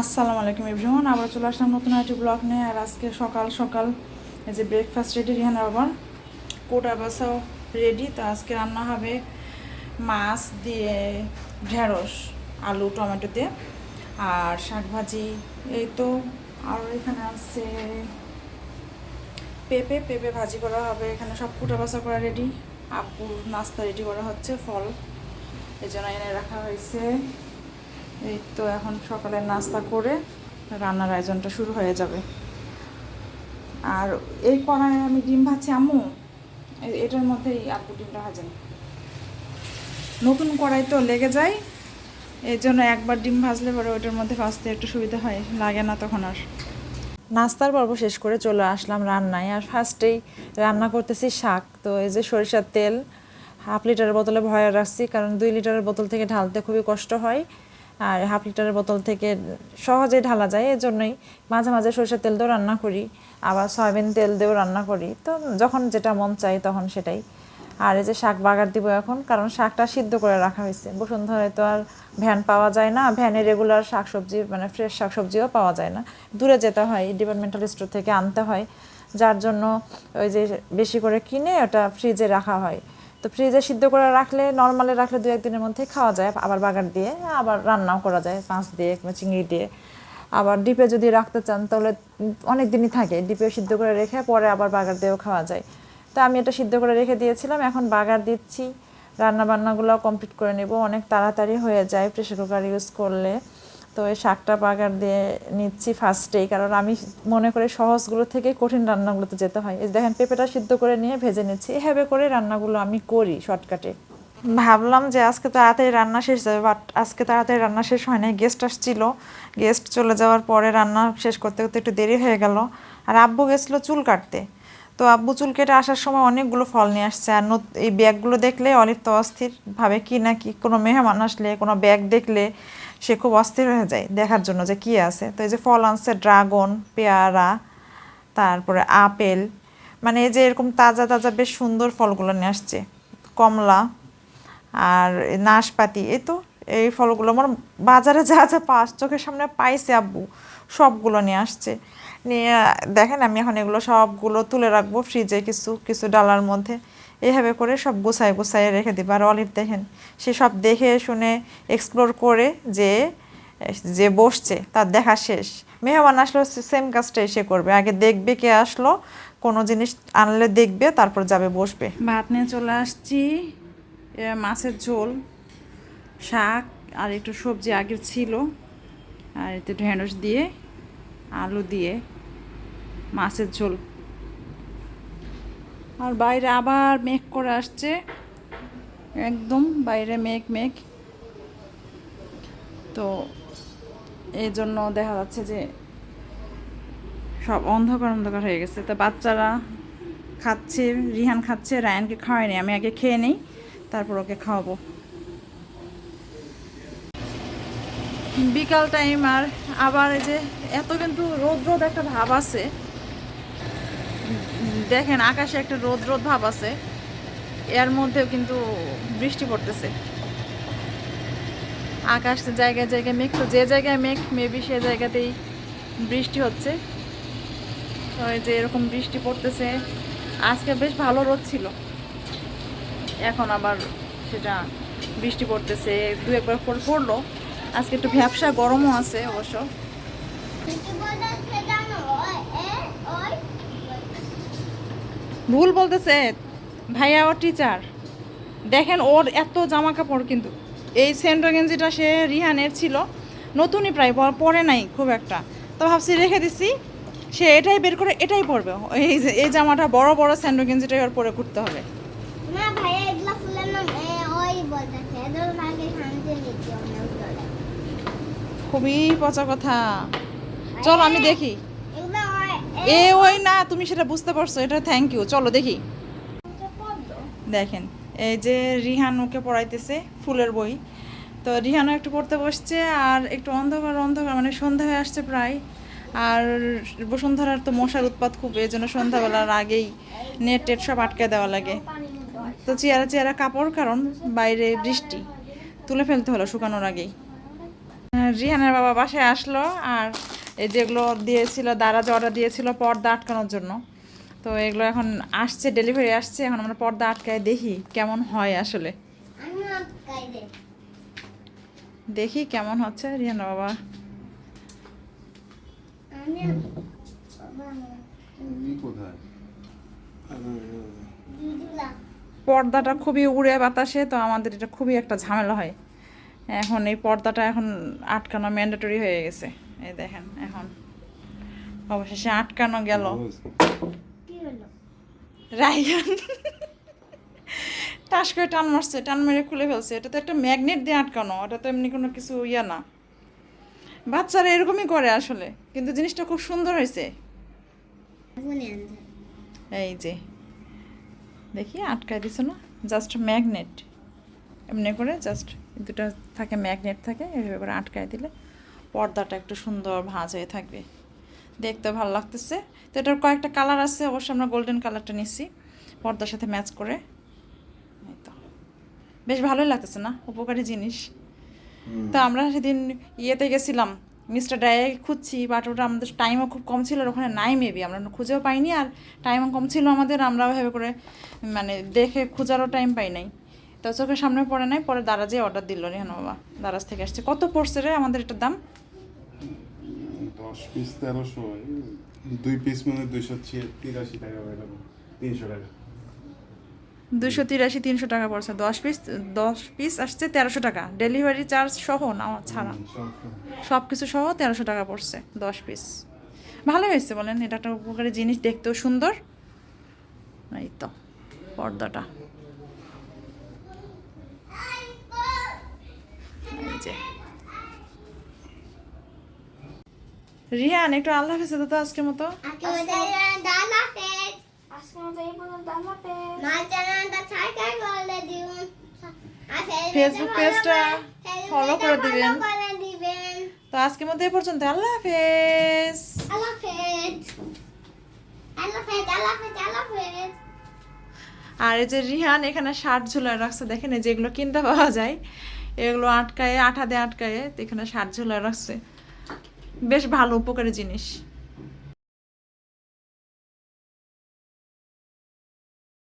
আসসালামু আলাইকুম এভরিওয়ান, আবার চলে আসলাম নতুন একটি ব্লগ নিয়ে। আর আজকে সকাল সকাল এই যে ব্রেকফাস্ট রেডি রিহান আবার কোটা বাসাও রেডি তো আজকে রান্না হবে মাছ দিয়ে ঢেঁড়স, আলু, টমেটো দিয়ে। আর শাক ভাজি, এই তো। আর এখানে আছে পেঁপে পেঁপে ভাজি করা হবে। এখানে সব কোটা বাসা করা রেডি আপুর নাস্তা রেডি করা হচ্ছে, ফল। এই জন্য এনে রাখা হয়েছে। এই তো এখন সকালে নাস্তা করে রান্নার আয়োজনটা শুরু হয়ে যাবে। আর এই কড়াই আমি ডিম ভাজছি, আম্মু। এটার মধ্যেই আপু ডিমটা ভাজেন নতুন কড়াই তো লেগে যায়, এর জন্য একবার ডিম ভাজলে পরে ওইটার মধ্যে ভাজতে একটু সুবিধা হয়, লাগে না তখন আর। নাস্তার পর্ব শেষ করে চলে আসলাম রান্নায়, আর ফার্স্টেই রান্না করতেছি শাক। তো এই যে সরিষার তেল, হাফ লিটারের বোতলে ভয়ে রাখছি, কারণ দুই লিটারের বোতল থেকে ঢালতে খুবই কষ্ট হয়। আর হাফ লিটারের বোতল থেকে সহজেই ঢালা যায় এর জন্যই মাঝে মাঝে সরষের তেল দিয়েও রান্না করি, আবার সয়াবিন তেল দিয়েও রান্না করি। তো যখন যেটা মন চাই তখন সেটাই। আর এই যে শাক বাগার দিব এখন, কারণ শাকটা সিদ্ধ করে রাখা হয়েছে। বসুন্ধরায় তো আর ভ্যান পাওয়া যায় না, ভ্যানে রেগুলার শাকসবজি মানে ফ্রেশ শাকসবজিও পাওয়া যায় না। দূরে যেতে হয় ডিপার্টমেন্টাল স্টোর থেকে আনতে হয়, যার জন্য ওই যে বেশি করে কিনে ওটা ফ্রিজে রাখা হয়। তো ফ্রিজে সিদ্ধ করে রাখলে নর্মালে রাখলে দু একদিনের মধ্যে খাওয়া যায়। আবার বাগার দিয়ে, আবার রান্নাও করা যায় মাছ দিয়ে কিংবা চিংড়ি দিয়ে। আবার ডিপে যদি রাখতে চান, তাহলে অনেক দিনই থাকে। ডিপে সিদ্ধ করে রেখে পরে আবার বাগার দিয়েও খাওয়া যায়। তো আমি এটা সিদ্ধ করে রেখে দিয়েছিলাম। এখন বাগার দিচ্ছি। রান্না বান্নাগুলো কমপ্লিট করে নেব। অনেক তাড়াতাড়ি হয়ে যায়। প্রেশার কুকার ইউজ করলে। তো এই শাকটা বাগার দিয়ে নিচ্ছি ফার্স্টেই, কারণ আমি মনে করি সহজগুলো থেকে কঠিন রান্নাগুলোতে যেতে হয়। এই দেখেন, পেঁপেটা সিদ্ধ করে নিয়ে ভেজে নিচ্ছি। এভাবে করে রান্নাগুলো আমি করি শর্টকাটে। ভাবলাম যে আজকে তাড়াতাড়ি রান্না শেষ যাবে, বাট আজকে তাড়াতাড়ি রান্না শেষ হয় নাই। গেস্ট আসছিল। গেস্ট চলে যাওয়ার পরে রান্না শেষ করতে করতে একটু দেরি হয়ে গেল। আর আব্বু গেছিল চুল কাটতে। তো আব্বু চুল কেটে আসার সময় অনেকগুলো ফল নিয়ে আসছে। আর এই ব্যাগগুলো দেখলে অলিভ তো অস্থির ভাবে কি না কি, কোনো মেহমান আসলে, কোনো ব্যাগ দেখলে সে খুব অস্থির হয়ে যায় দেখার জন্য যে কি আছে। তো এই যে ফল আনছে, ড্রাগন, পেয়ারা, তারপরে আপেল মানে এই যে এরকম তাজা তাজা বেশ সুন্দর ফলগুলো নিয়ে আসছে। কমলা আর নাশপাতি, এই তো এই ফলগুলো আমার বাজারে যা যা পাস, চোখের সামনে পাইছে আব্বু, সবগুলো নিয়ে আসছে। নিয়ে, দেখেন আমি এখন এগুলো সবগুলো তুলে রাখব ফ্রিজে কিছু কিছু ডালার মধ্যে। এভাবে করে সব গুছায় গুছায় রেখে দিবা। আর অলিভ দেখেন, সে সব দেখে শুনে এক্সপ্লোর করে যে যে বসছে, তার দেখা শেষ। মেহমান আসলো সেম কাজটাই এসে করবে। আগে দেখবে কে আসলো, কোনো জিনিস আনলে দেখবে, তারপর যাবে, বসবে। ভাত নিয়ে চলে আসছি। মাছের ঝোল, শাক আর একটু সবজি আগের ছিল। আর একটু ঢেঁড়স দিয়ে, আলু দিয়ে। মাছের ঝোল। আর বাইরে আবার মেঘ করে আসছে। একদম বাইরে মেঘ মেঘ। তো এই জন্য দেখা যাচ্ছে যে সব অন্ধকার অন্ধকার হয়ে গেছে। তো বাচ্চারা খাচ্ছে, রিহান খাচ্ছে, রায়ানকে খাওয়াইনি আমি আগে খেয়ে নেই, তারপর ওকে খাওয়াবো। বিকাল টাইম আর আবার এই যে এত কিন্তু রোদ রোদ একটা ভাব আছে। দেখেন আকাশে একটা রোদ রোদ ভাব আছে। এর মধ্যেও কিন্তু বৃষ্টি পড়তেছে। আকাশ জায়গায় জায়গায় মেঘ, তো যে জায়গায় মেঘ মেবি সে জায়গাতেই বৃষ্টি হচ্ছে। তো যে এরকম বৃষ্টি পড়তেছে। আজকে বেশ ভালো রোদ ছিল। এখন আবার সেটা বৃষ্টি পড়তেছে দু একবার পড়ল। আজকে একটু ভ্যাবসা গরমও আছে অবশ্য। ভুল বলতেছে ভাইয়া ওর টিচার দেখেন ওর এত জামা কাপড় কিন্তু। এই সেন্ট্রো গেঞ্জিটা সে রিহানের ছিল নতুনই প্রায় পরে নাই খুব একটা। তো ভাবছি রেখে দিছি সে এটাই বের করে এটাই পরবে। এই যে এই জামাটা বড় বড় স্যান্ডো গেঞ্জিটাই ওর পরে করতে হবে। না ভাইয়া এগুলা ফুলের নাম ওই বলতেছে। এদের আগে শান্তি নিতে খুবই পচা কথা। চলো আমি দেখি। এ ওই না, তুমি সেটা বুঝতে পারছ, এটা থ্যাংক ইউ চলো দেখি। দেখেন, এই যে রিহান ওকে পড়াইতেছে, ফুলের বই। তো রিহানও একটু পড়তে বসছে, আর একটু অন্ধকার অন্ধকার মানে সন্ধ্যা হয়ে আসছে প্রায়। আর বসুন্ধরার তো মশার উৎপাত খুব, এই জন্য সন্ধ্যাবেলার আগেই নেট টেট সব আটকে দেওয়া লাগে। তো চেয়ারা চেয়ারা কাপড়, কারণ বাইরে বৃষ্টি। তুলে ফেলতে হলো শুকানোর আগেই। রিহানের বাবা বাসায় আসলো, আর এই যেগুলো দিয়েছিল দারাজ অর্ডার দিয়েছিল পর্দা আটকানোর জন্য। তো এগুলো এখন আসছে ডেলিভারি আসছে এখন আমরা পর্দা আটকায় দেখি কেমন হয় আসলে। আমি আটকাই দে দেখি কেমন হচ্ছে রিহানের বাবা। পর্দাটা খুবই উড়ে বাতাসে তো আমাদের এটা খুবই একটা ঝামেলা হয়। এখন এই পর্দাটা এখন আটকানো ম্যান্ডেটরি হয়ে গেছে। এই দেখেন, এখন। অবশেষে আটকানো গেল। রাইগান টাস করে টান মারছে, টান মেরে খুলে ফেলছে। এটা তো একটা ম্যাগনেট দিয়ে আটকানো, ওটা তো এমনি কোনো কিছু ইয়ে না। বাচ্চারা এরকমই করে আসলে, কিন্তু জিনিসটা খুব সুন্দর হয়েছে। এই যে, দেখি, আটকায় দিছে না? জাস্ট ম্যাগনেট এমনি করে জাস্ট দুটো থাকে ম্যাগনেট থাকে, এভাবে করে আটকায় দিলে। পর্দাটা একটু সুন্দর ভাঁজ হয়ে থাকবে। দেখতে ভালো লাগতেছে। তো এটার কয়েকটা কালার আছে অবশ্য আমরা গোল্ডেন কালারটা নিচ্ছি পর্দার সাথে ম্যাচ করে। এই তো। বেশ ভালোই লাগতেছে না? উপকারী জিনিস। তো আমরা সেদিন ইয়েতে গেছিলাম মিস্টার ডায়ে খুঁজছি বাট ওটা আমাদের টাইমও খুব কম ছিল ওখানে নাই মেবি আমরা খুঁজেও পাইনি আর টাইমও কম ছিল আমাদের আমরা ওইভাবে করে মানে দেখে খোঁজারও টাইম পাই নাই। তো চোখের সামনে পড়ে নাই পরে দারাজে অর্ডার দিল রেহান বাবা দারাজ থেকে আসছে। কত পড়ছে রে আমাদের এটার দাম? দশ পিস তেরোশো দুই পিস মানে দুইশো তিরাশি টাকা তিনশো টাকা। দুশো তিরাশি তিনশো টাকা পড়ছে। দশ পিস দশ পিস আসছে তেরোশো টাকা। ডেলিভারি চার্জ সহ না ছাড়া? সব কিছু সহ তেরোশো টাকা পড়ছে দশ পিস। ভালো হয়েছে বলেন এটা একটা উপকারী জিনিস দেখতেও সুন্দর। এই তো পর্দাটা এই যে রিহান একটু আল্লাহ হাফেজ দাদা আজকের মতো। ফেসবুক পেজটা ফলো করে দিবেন। তো আজকের মতো এই পর্যন্ত। আল্লাহ হাফেজ। আল্লাহ হাফেজ। আল্লাহ হাফেজ আল্লাহ হাফেজ আল্লাহ হাফেজ। আর এই যে রিহান এখানে শার্ট ঝুলায় রাখছে। দেখেন এই যেগুলো কিনতে পাওয়া যায়। এগুলো আটকায়ে আঠা দিয়ে আটকায়ে এখানে সার ঝোলা রাখছে। বেশ ভালো উপকারী জিনিস।